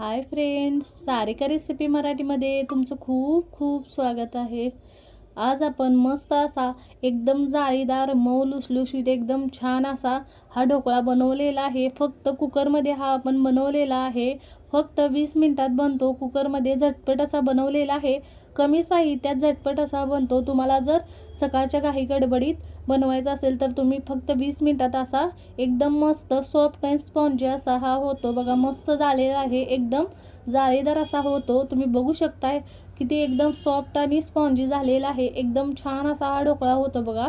Hi friends Sarika recipe मराठीमध्ये तुमचं खूप खूप स्वागत आहे. आज आपण मस्त असा एकदम जाळीदार मऊ लुसलुशीत एकदम छान असा हा ढोकळा बनवलेला आहे. फक्त कुकरमध्ये हा आपण बनवलेला आहे. फक्त वीस मिनटात बनतो. कुकरमध्ये झटपट असा बनवलेला आहे. कमी साहित्यात झटपट असा बनतो. तुम्हाला जर सकाळच्या काही गडबडीत बनवायचा असेल तर तुम्ही फक्त वीस मिनटात असा एकदम मस्त सॉफ्ट अँड स्पॉन्जी असा हा होतो. बघा मस्त झालेला आहे. एकदम जाळीदार असा होतो. तुम्ही बघू शकताय किती एकदम सॉफ्ट आणि स्पॉन्जी झालेला आहे. एकदम छान असा हा ढोकळा होतो बघा.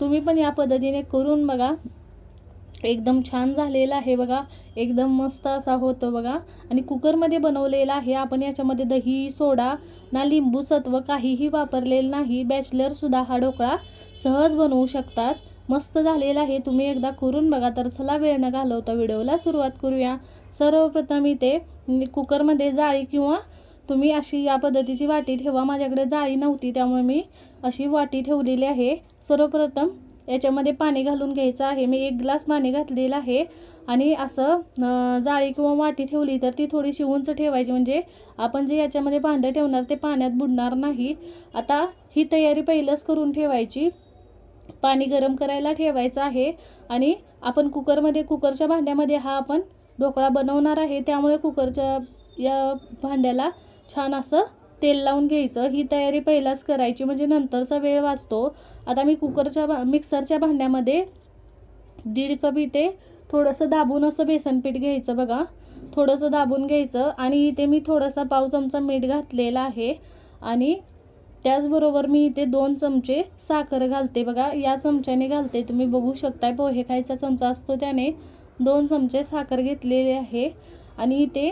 तुम्ही पण या पद्धतीने करून बघा. एकदम छान झालेला आहे बघा. एकदम मस्त असा होतो बघा. आणि कुकरमध्ये बनवलेला आहे. आपण याच्यामध्ये दही सोडा ना लिंबू सत्व काहीही वापरलेलं नाही. बॅचलरसुद्धा हा ढोकळा सहज बनवू शकतात. मस्त झालेला आहे. तुम्ही एकदा करून बघा. तर चला वेळ न घालवता व्हिडिओला सुरुवात करूया. सर्वप्रथम इथे कुकरमध्ये जाळी किंवा तुम्ही अशी या पद्धतीची वाटी ठेवा. माझ्याकडे जाळी नव्हती त्यामुळे मी अशी वाटी ठेवलेली आहे. सर्वप्रथम याच्यामध्ये पाणी घालून घ्यायचं आहे. मी एक ग्लास पाणी घातलेलं आहे आणि असं जाळी किंवा वाटी ठेवली तर ती थोडीशी उंच ठेवायची. म्हणजे आपण जे याच्यामध्ये भांडं ठेवणार ते पाण्यात बुडणार नाही. आता ही तयारी पहिलंच करून ठेवायची. पाणी गरम करायला ठेवायचं आहे आणि आपण कुकरमध्ये कुकरच्या भांड्यामध्ये हा आपण ढोकळा बनवणार आहे. त्यामुळे कुकरच्या या भांड्याला छान असं तेल लावून घ्यायचं. ही तयारी पहिलाच करायची. म्हणजे नंतरचा वेळ वाचतो. आता मी कुकरच्या भा मिक्सरच्या भांड्यामध्ये दीड कप इथे थोडंसं दाबून असं बेसनपीठ घ्यायचं बघा. थोडंसं दाबून घ्यायचं आणि इथे मी थोडासा पाव चमचा मीठ घातलेला आहे. आणि त्याचबरोबर मी इथे दोन चमचे साखर घालते बघा. या चमच्याने घालते. तुम्ही बघू शकताय पोहे खायचा चमचा असतो त्याने. दोन चमचे साखर घेतलेले आहे. आणि इथे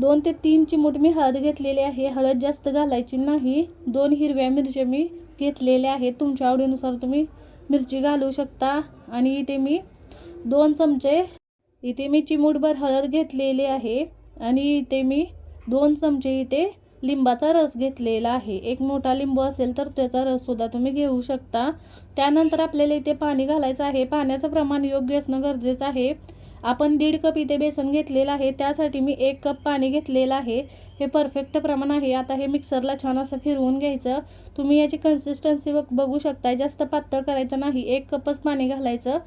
दोन ते तीन चिमूट मी हळद घेतलेली आहे. हळद जास्त घालायची नाही. दोन हिरव्या मिरच्या मी घेतलेल्या आहेत. तुमच्या आवडीनुसार तुम्ही मिरची घालू शकता. आणि इथे मी दोन चमचे इथे मी चिमूटभर हळद घेतलेली आहे. आणि इथे मी दोन चमचे इथे लिंबाचा रस घेतलेला आहे. एक मोठा लिंबू असेल तर त्याचा रससुद्धा तुम्ही घेऊ शकता. त्यानंतर आपल्याला इथे पाणी घालायचं आहे. पाण्याचं प्रमाण योग्य असणं गरजेचं आहे. आपण दीड कप इथे बेसन घेतलेलं आहे. त्यासाठी मी एक कप पाणी घेतलेलं आहे. हे परफेक्ट प्रमाण आहे. आता हे मिक्सरला छान असं फिरवून घ्यायचं. तुम्ही याची कन्सिस्टन्सी बघू शकता जास्त पातळ करायचं नाही. एक कपच पाणी घालायचं.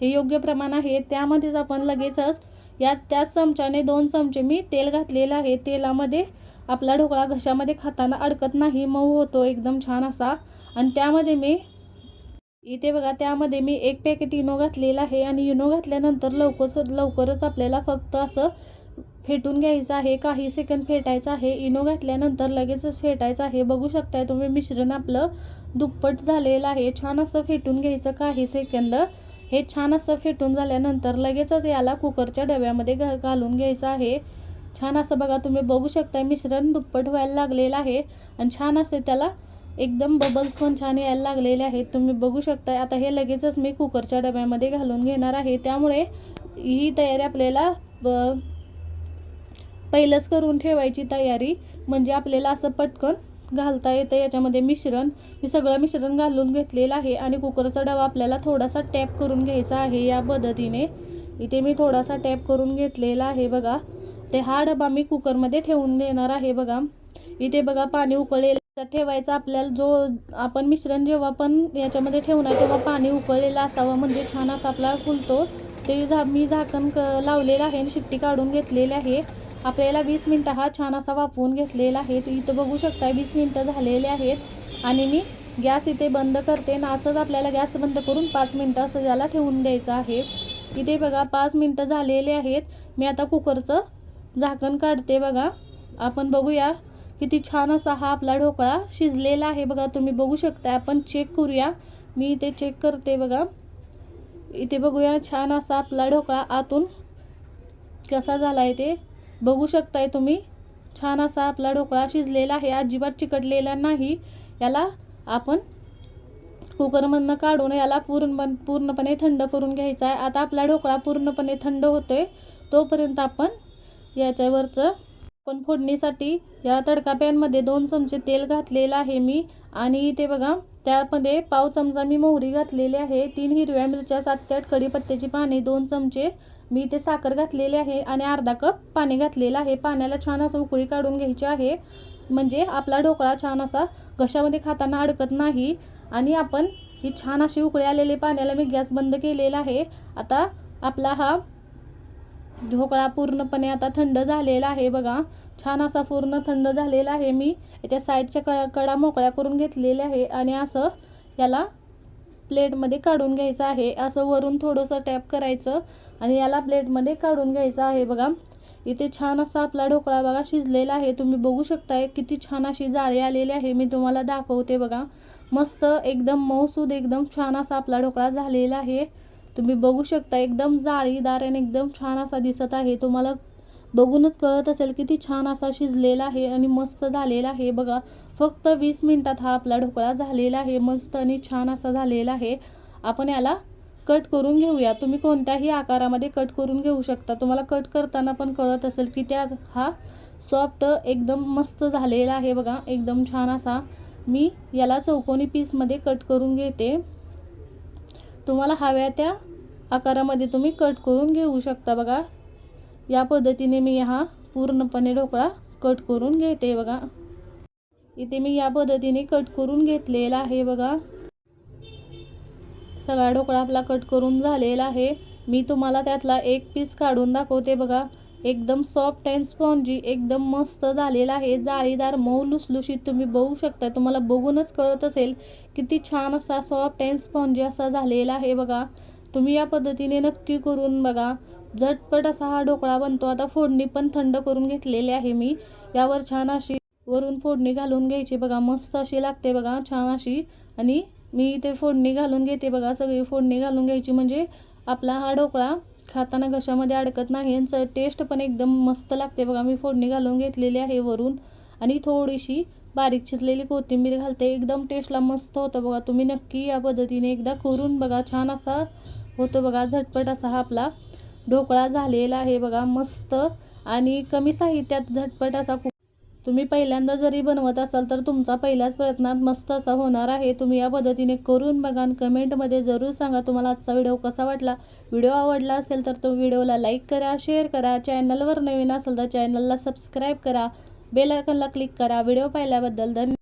हे योग्य प्रमाण आहे. त्यामध्येच आपण लगेचच याच त्याच चमच्याने दोन चमचे मी तेल घातलेलं आहे. तेलामध्ये आपला ढोकळा घशामध्ये खाताना अडकत नाही. मऊ होतो. एकदम छान असा. आणि त्यामध्ये मी इथे बघा त्यामध्ये मी एक पॅकेट इनो घातलेला आहे आणि इनो घातल्यानंतर लवकरच लवकरच आपल्याला फक्त असं फेटून घ्यायचं आहे. काही सेकंद फेटायचं आहे. इनो घातल्यानंतर लगेचच फेटायचं आहे. बघू शकताय तुम्ही मिश्रण आपलं दुप्पट झालेलं आहे. छान असं फेटून घ्यायचं काही सेकंद हे छान असं फेटून झाल्यानंतर लगेचच याला कुकरच्या डब्यामध्ये घा घालून घ्यायचं आहे. छान असं बघा तुम्ही बघू शकताय मिश्रण दुप्पट व्हायला लागलेलं आहे. आणि छान असे त्याला एकदम बबल्स पण छान यायला लागलेले आहेत. तुम्ही बघू शकताय. आता हे लगेचच मी कुकरच्या डब्यामध्ये घालून घेणार आहे. त्यामुळे ही तयारी आपल्याला पहिलंच करून ठेवायची तयारी. म्हणजे आपल्याला असं पटकन घालता येतं. याच्यामध्ये मिश्रण मी सगळं मिश्रण घालून घेतलेलं आहे. आणि कुकरचा डबा आपल्याला थोडासा टॅप करून घ्यायचा आहे या पद्धतीने. इथे मी थोडासा टॅप करून घेतलेला आहे बघा. ते हा डबा मी कुकरमध्ये ठेवून देणार आहे बघा. इथे बघा पाणी उकळेल. ठेवायचा आपल्याला जो आपण मिश्रण जेव्हा पण याच्यामध्ये ठेवणार तेव्हा पाणी उकळलेलं असावं म्हणजे छान असा आपला फुलतो. ते झा मी झाकण क लावलेलं आहे आणि शिट्टी काढून घेतलेली आहे. आपल्याला वीस मिनटं हा छान असा वापरून घेतलेला आहे. इथं बघू शकता वीस मिनटं झालेले आहेत. आणि मी गॅस इथे बंद करते ना असंच आपल्याला गॅस बंद करून पाच मिनटं असं ज्याला ठेवून द्यायचं आहे. इथे बघा पाच मिनटं झालेले आहेत. मी आता कुकरचं झाकण काढते बघा. आपण बघूया. किती छान असा हा आपला ढोकळा शिजलेला आहे बघा तुम्ही बघू शकता आपण चेक करूया. मी इथे चेक करते बघा. इथे बघूया छान असा आपला ढोकळा आतून कसा झाला आहे ते. बघू शकताय तुम्ही. छान असा आपला ढोकळा शिजलेला आहे. अजिबात चिकटलेला नाही. याला आपण कुकरमधनं काढून याला पूर्ण पूर्णपणे थंड करून घ्यायचा आहे आता आपला ढोकळा पूर्णपणे थंड होतोय. तोपर्यंत आपण याच्यावरचं पण फोडणीसाठी या तडका पॅनमध्ये दोन चमचे तेल घातलेलं आहे मी. आणि इथे बघा त्यामध्ये पाव चमचा मी मोहरी घातलेली आहे तीन हिरव्या मिरच्या सात ते आठ कढीपत्त्याची पाने दोन चमचे मी इथे साखर घातलेली आहे आणि अर्धा कप पाणी घातलेलं आहे. पाण्याला छान असं उकळी काढून घ्यायची आहे. म्हणजे आपला ढोकळा छान असा घशामध्ये खाताना अडकत नाही. आणि आपण ही छान अशी उकळी आलेली पाण्याला मी गॅस बंद केलेला आहे. आता आपला हा ढोकळा पूर्णपणे आता थंड झालेला आहे बघा. छान असा पूर्ण थंड झालेला आहे. मी याच्या साईडच्या क कडा मोकळ्या करून घेतलेल्या आहे आणि असं याला प्लेटमध्ये काढून घ्यायचं आहे. असं वरून थोडंसं टॅप करायचं आणि याला प्लेटमध्ये काढून घ्यायचं आहे बघा. इथे छान असा आपला ढोकळा बघा शिजलेला आहे. तुम्ही बघू शकताय किती छान अशी जाळी आलेली आहे. मी तुम्हाला दाखवते बघा. मस्त एकदम मऊसूद एकदम छान असा आपला ढोकळा झालेला आहे. तुम्ही बघू शकता एकदम जाळीदार आणि एकदम छान असा दिसत आहे. तुम्हाला बघूनच कळत असेल किती छान असा शिजलेला आहे आणि मस्त झालेला आहे. बघा फक्त वीस मिनटात हा आपला ढोकळा झालेला आहे. मस्त आणि छान असा झालेला आहे. आपण याला कट करून घेऊया. तुम्ही कोणत्याही आकारामध्ये कट करून घेऊ शकता. तुम्हाला कट करताना पण कळत असेल की त्यात हा सॉफ्ट एकदम मस्त झालेला आहे. बघा एकदम छान असा मी याला चौकोनी पीसमध्ये कट करून घेते. तुम्हाला हव्या त्या आकारामध्ये तुम्ही कट करून घेऊ शकता बघा. या पद्धतीने मी हा पूर्णपणे ढोकळा कट करून घेते बघा. इथे मी या पद्धतीने कट करून घेतलेला आहे बघा. सगळा ढोकळा आपला कट करून झालेला आहे. मी तुम्हाला त्यातला एक पीस काढून दाखवते बघा. एकदम सॉफ्ट अँड स्पॉन्जी एकदम मस्त झालेला आहे. जाळीदार मऊ लुसलुशीत तुम्ही बघू शकता तुम्हाला बघूनच कळत असेल किती छान असा सॉफ्ट अँड स्पॉन्जी असा झालेला आहे बघा. तुम्ही या पद्धतीने नक्की करून बघा. झटपट असा हा ढोकळा बनतो. आता फोडणी पण थंड करून घेतलेली आहे मी. यावर छान अशी वरून फोडणी घालून घ्यायची बघा. मस्त अशी लागते बघा छान अशी. आणि मी इथे फोडणी घालून घेते बघा. सगळी फोडणी घालून घ्यायची म्हणजे आपला हा ढोकळा खाताना घशामध्ये अडकत नाही आणि टेस्ट पण एकदम मस्त लागते. बघा मी फोडणी घालून घेतलेली आहे वरून आणि थोडीशी बारीक चिरलेली कोथिंबीर घालते. एकदम टेस्टला मस्त होतं बघा. तुम्ही नक्की या पद्धतीने एकदा करून बघा. छान असा होतो बघा. झटपट असा हा आपला ढोकळा झालेला आहे बघा. मस्त आणि कमी साहित्यात झटपट असा खूप तुम्ही पहिल्यांदा जरी बनवत असाल तर तुमचा पहिल्याच प्रयत्नात मस्त असा होणार आहे. तुम्ही या पद्धतीने करून बघा कमेंटमध्ये जरूर सांगा तुम्हाला आजचा व्हिडिओ कसा वाटला. व्हिडिओ आवडला असेल तर तो व्हिडिओला लाईक करा शेअर करा. चॅनलवर नवीन असेल तर चॅनलला सबस्क्राईब करा. बेल आयकॉनला क्लिक करा. व्हिडिओ पाहिल्याबद्दल धन्यवाद.